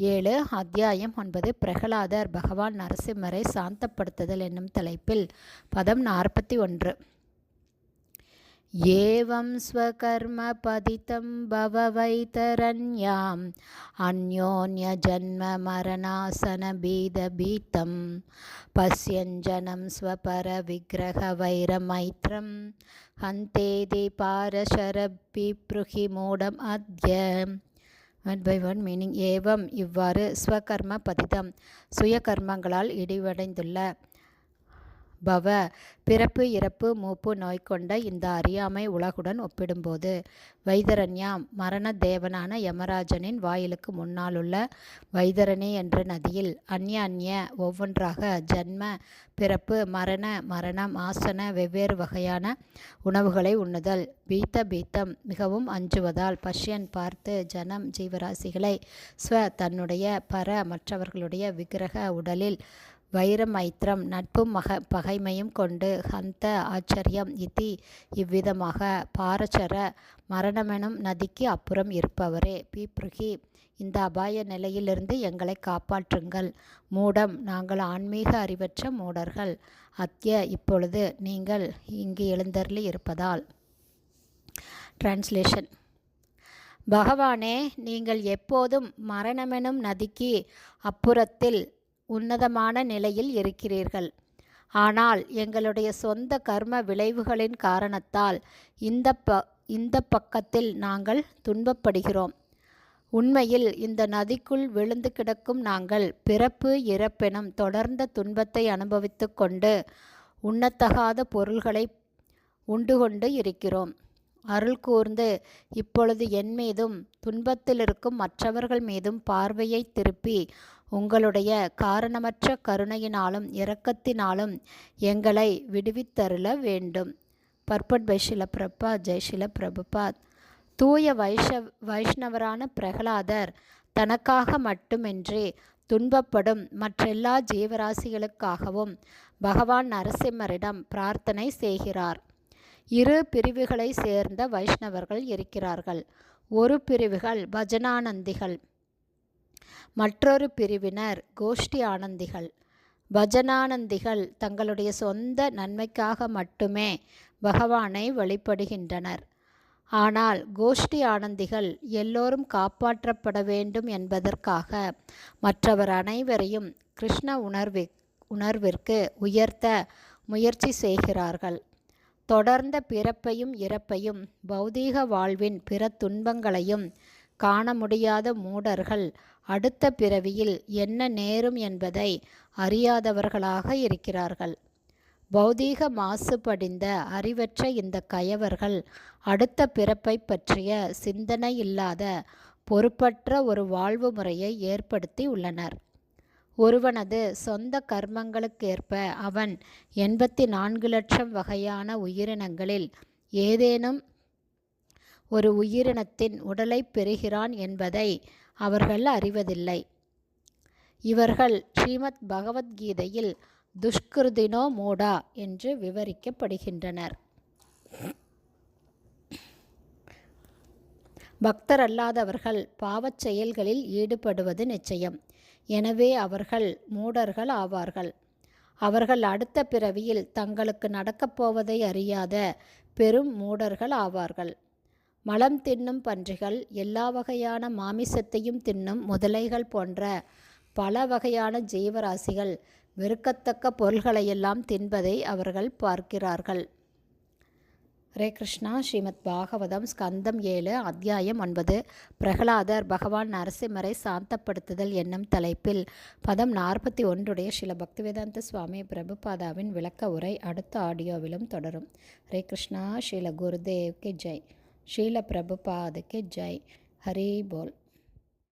ஏழு அத்தியாயம் ஒன்பது பிரகலாதர் பகவான் நரசிம்மரை சாந்தப்படுத்துதல் என்னும் தலைப்பில் பதம் நாற்பத்தி ஒன்று. ஏவம் ஸ்வகர்ம பதிதம் பவவைதரண்யாம் அந்யோன்ய ஜன்ம மரணாசன பீத பீத்தம் பசியஞ்சனம் ஸ்வபர விக்கிரக வைரமைத்ரம் ஹந்தேதி பாரஷரப்பி ப்ருஹி மூடம் அத்ய. ஒன் பை ஒன் மீனிங் ஏவம் இவ்வாறு ஸ்வகர்ம பதிதம் சுய கர்மங்களால் இடிவடைந்துள்ள. பவ பிறப்பு இறப்பு மூப்பு நோய் கொண்ட இந்த அறியாமை உலகுடன் ஒப்பிடும்போது வைதரண்யாம் மரண தேவனான யமராஜனின் வாயிலுக்கு முன்னாலுள்ள வைதரணி என்ற நதியில் அந்நிய அந்நிய ஒவ்வொன்றாக ஜன்ம பிறப்பு மரண மரணம் ஆசன வெவ்வேறு வகையான உணவுகளை உண்ணுதல் பீத்த பீத்தம் மிகவும் அஞ்சுவதால் பஷ்யன் பார்த்து ஜனம் ஜீவராசிகளை ஸ்வ தன்னுடைய பர மற்றவர்களுடைய விக்கிரக உடலில் வைரமைத்திரம் நட்பும் மக பகைமையும் கொண்டு ஹந்த ஆச்சரியம் இதி இவ்விதமாக. பாரச்சர மரணமெனும் நதிக்கு அப்புறம் இருப்பவரே பீப்ருகி இந்த அபாய நிலையிலிருந்து எங்களை காப்பாற்றுங்கள். மூடம் நாங்கள் ஆன்மீக அறிவற்ற மூடர்கள். அத்ய இப்பொழுது நீங்கள் இங்கு எழுந்தருளி இருப்பதால். டிரான்ஸ்லேஷன் பகவானே நீங்கள் எப்போதும் மரணமெனும் நதிக்கு அப்புறத்தில் உன்னதமான நிலையில் இருக்கிறீர்கள். ஆனால் எங்களுடைய சொந்த கர்ம விளைவுகளின் காரணத்தால் இந்த ப இந்த பக்கத்தில் நாங்கள் துன்பப்படுகிறோம். உண்மையில் இந்த நதிக்குள் விழுந்து கிடக்கும் நாங்கள் பிறப்பு இறப்பெனும் தொடர்ந்த துன்பத்தை அனுபவித்து கொண்டு உண்ணத்தகாத பொருள்களை உண்டு கொண்டு இருக்கிறோம். அருள் கூர்ந்து இப்பொழுது என் மீதும் துன்பத்தில் இருக்கும் மற்றவர்கள் மீதும் பார்வையை திருப்பி உங்களுடைய காரணமற்ற கருணையினாலும் இரக்கத்தினாலும் எங்களை விடுவித்தருள வேண்டும். பர்பட் பை ஷில பிரபா ஜெய்ஷில பிரபுபாத் தூய வைஷ வைஷ்ணவரான பிரகலாதர் தனக்காக மட்டுமின்றி துன்பப்படும் மற்றெல்லா ஜீவராசிகளுக்காகவும் பகவான் நரசிம்மரிடம் பிரார்த்தனை செய்கிறார். இரு பிரிவுகளை சேர்ந்த வைஷ்ணவர்கள் இருக்கிறார்கள். ஒரு பிரிவுகள் பஜனானந்திகள். மற்றொரு பிரிவினர் கோஷ்டி ஆனந்திகள். பஜனானந்திகள் தங்களுடைய சொந்த நன்மைக்காக மட்டுமே பகவானை வழிபடுகின்றனர். ஆனால் கோஷ்டி ஆனந்திகள் எல்லோரும் காப்பாற்றப்பட வேண்டும் என்பதற்காக மற்றவர் அனைவரையும் கிருஷ்ண உணர்வி உணர்விற்கு உயர்த்த முயற்சி செய்கிறார்கள். தொடர்ந்த பிறப்பையும் இறப்பையும் பௌதீக வாழ்வின் பிற துன்பங்களையும் காண முடியாத மூடர்கள் அடுத்த பிறவியில் என்ன நேரும் என்பதை அறியாதவர்களாக இருக்கிறார்கள். பௌதீக மாசுபடிந்த அறிவற்ற இந்த கயவர்கள் அடுத்த பிறப்பை பற்றிய சிந்தனை இல்லாத பொறுப்பற்ற ஒரு வாழ்வு முறையை ஏற்படுத்தி உள்ளனர். ஒருவனது சொந்த கர்மங்களுக்கேற்ப அவன் எண்பத்தி நான்கு லட்சம் வகையான உயிரினங்களில் ஏதேனும் ஒரு உயிரினத்தின் உடலை பெறுகிறான் என்பதை அவர்கள் அறிவதில்லை. இவர்கள் ஸ்ரீமத் பகவத்கீதையில் துஷ்கிருதினோ மூடா என்று விவரிக்கப்படுகின்றனர். பக்தர் அல்லாதவர்கள் பாவச் செயல்களில் ஈடுபடுவது நிச்சயம். எனவே அவர்கள் மூடர்கள் ஆவார்கள். அவர்கள் அடுத்த பிறவியில் தங்களுக்கு நடக்கப் போவதை அறியாத பெரும் மூடர்கள் ஆவார்கள். மலம் தின்னும் பன்றிகள் எல்லா வகையான மாமிசத்தையும் தின்னும் முதலைகள் போன்ற பல வகையான ஜீவராசிகள் வெறுக்கத்தக்க பொருள்களையெல்லாம் தின்பதை அவர்கள் பார்க்கிறார்கள். ஹரே கிருஷ்ணா. ஸ்ரீமத் பாகவதம் ஸ்கந்தம் ஏழு அத்தியாயம் ஒன்பது. பிரகலாதர் பகவான் நரசிம்மரை சாந்தப்படுத்துதல் என்னும் தலைப்பில் பதம் நாற்பத்தி ஒன்றுடைய சில பக்திவேதாந்த சுவாமி பிரபுபாதாவின் விளக்க உரை அடுத்த ஆடியோவிலும் தொடரும். ஹரே கிருஷ்ணா. ஸ்ரீல குருதேவ்க்கு ஜெய். ஸ்ரீல பிரபுபாதுக்கு ஜெய். ஹரி போல்.